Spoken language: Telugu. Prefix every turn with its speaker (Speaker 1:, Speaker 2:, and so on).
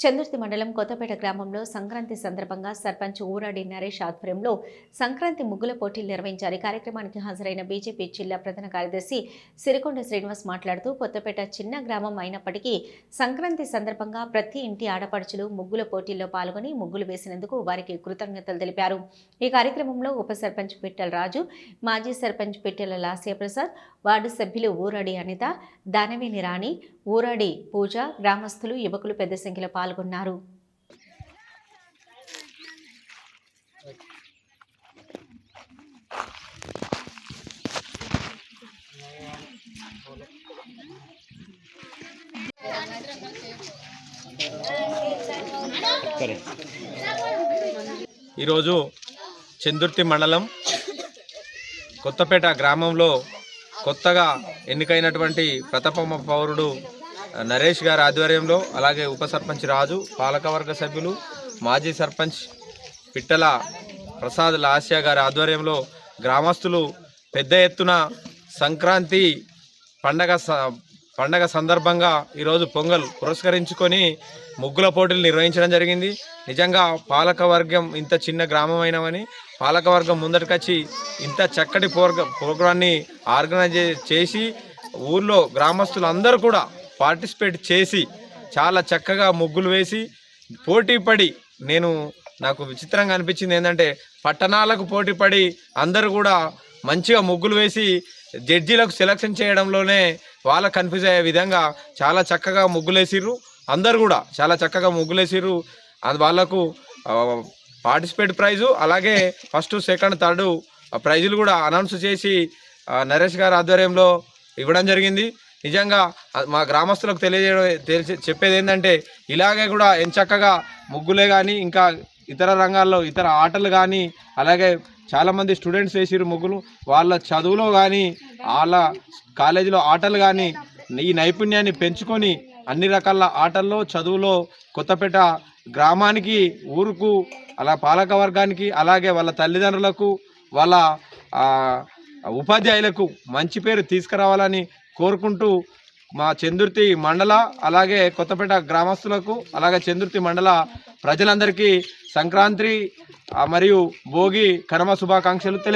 Speaker 1: చందుర్తి మండలం కొత్తపేట గ్రామంలో సంక్రాంతి సందర్భంగా సర్పంచ్ ఊరాడి నరేష్ ఆధ్వర్యంలో సంక్రాంతి ముగ్గుల పోటీలు నిర్వహించారు కార్యక్రమానికి హాజరైన బీజేపీ జిల్లా ప్రధాన కార్యదర్శి సిరికొండ శ్రీనివాస్ మాట్లాడుతూ కొత్తపేట చిన్న గ్రామం అయినప్పటికీ సంక్రాంతి సందర్భంగా ప్రతి ఇంటి ఆడపడుచులు ముగ్గుల పోటీల్లో పాల్గొని ముగ్గులు వేసినందుకు వారికి కృతజ్ఞతలు తెలిపారు. ఈ కార్యక్రమంలో ఉప సర్పంచ్ పిట్టల రాజు మాజీ సర్పంచ్ పిట్టెల లాస్య ప్రసాద్ వార్డు సభ్యులు ఊరాడి అనిత దానవేని రాణి ఊరాడి పూజ గ్రామస్తులు యువకులు పెద్ద సంఖ్యలో పాల్గొన్నారు.
Speaker 2: ఈరోజు చందుర్తి మండలం కొత్తపేట గ్రామంలో కొత్తగా ఎన్నికైనటువంటి ప్రథమ పౌరుడు నరేష్ గారి ఆధ్వర్యంలో అలాగే ఉప సర్పంచ్ రాజు పాలకవర్గ సభ్యులు మాజీ సర్పంచ్ పిట్టల ప్రసాద్ లాస్యా గారి ఆధ్వర్యంలో గ్రామస్తులు పెద్ద ఎత్తున సంక్రాంతి పండగ స- పండగ సందర్భంగా ఈరోజు పొంగల్ పురస్కరించుకొని ముగ్గుల పోటీలు నిర్వహించడం జరిగింది. నిజంగా పాలకవర్గం ఇంత చిన్న గ్రామమైనవని పాలకవర్గం ముందటికొచ్చి ఇంత చక్కటి ప్రోగ్రాన్ని ఆర్గనైజ్ చేసి ఊర్లో గ్రామస్తులు అందరూ కూడా పార్టిసిపేట్ చేసి చాలా చక్కగా ముగ్గులు వేసి పోటీ పడి నేను నాకు విచిత్రంగా అనిపించింది ఏంటంటే పట్టణాలకు పోటీ పడి అందరూ కూడా మంచిగా ముగ్గులు వేసి జడ్జీలకు సెలక్షన్ చేయడంలోనే వాళ్ళ కన్ఫ్యూజ్ అయ్యే విధంగా చాలా చక్కగా ముగ్గులేసిర్రు అందరు కూడా చాలా చక్కగా ముగ్గులేసిర్రు అది వాళ్ళకు పార్టిసిపేట్ ప్రైజు అలాగే ఫస్ట్ సెకండ్ థర్డ్ ప్రైజులు కూడా అనౌన్స్ చేసి నరేష్ గారి ఆధ్వర్యంలో ఇవ్వడం జరిగింది. నిజంగా మా గ్రామస్తులకు తెలియజేయడం తెలిసి చెప్పేది ఏంటంటే ఇలాగే కూడా ఎంచక్కగా ముగ్గులే కానీ ఇంకా ఇతర రంగాల్లో ఇతర ఆటలు కానీ అలాగే చాలామంది స్టూడెంట్స్ వేసిరు ముగ్గులు వాళ్ళ చదువులో కానీ వాళ్ళ కాలేజీలో ఆటలు కానీ ఈ నైపుణ్యాన్ని పెంచుకొని అన్ని రకాల ఆటల్లో చదువులో కొత్తపేట గ్రామానికి ఊరుకు అలా పాలక వర్గానికి అలాగే వాళ్ళ తల్లిదండ్రులకు వాళ్ళ ఉపాధ్యాయులకు మంచి పేరు తీసుకురావాలని కోరుకుంటూ మా చందుర్తి మండల అలాగే కొత్తపేట గ్రామస్తులకు అలాగే చందుర్తి మండల ప్రజలందరికీ సంక్రాంతి మరియు భోగి కర్మ శుభాకాంక్షలు తెలియ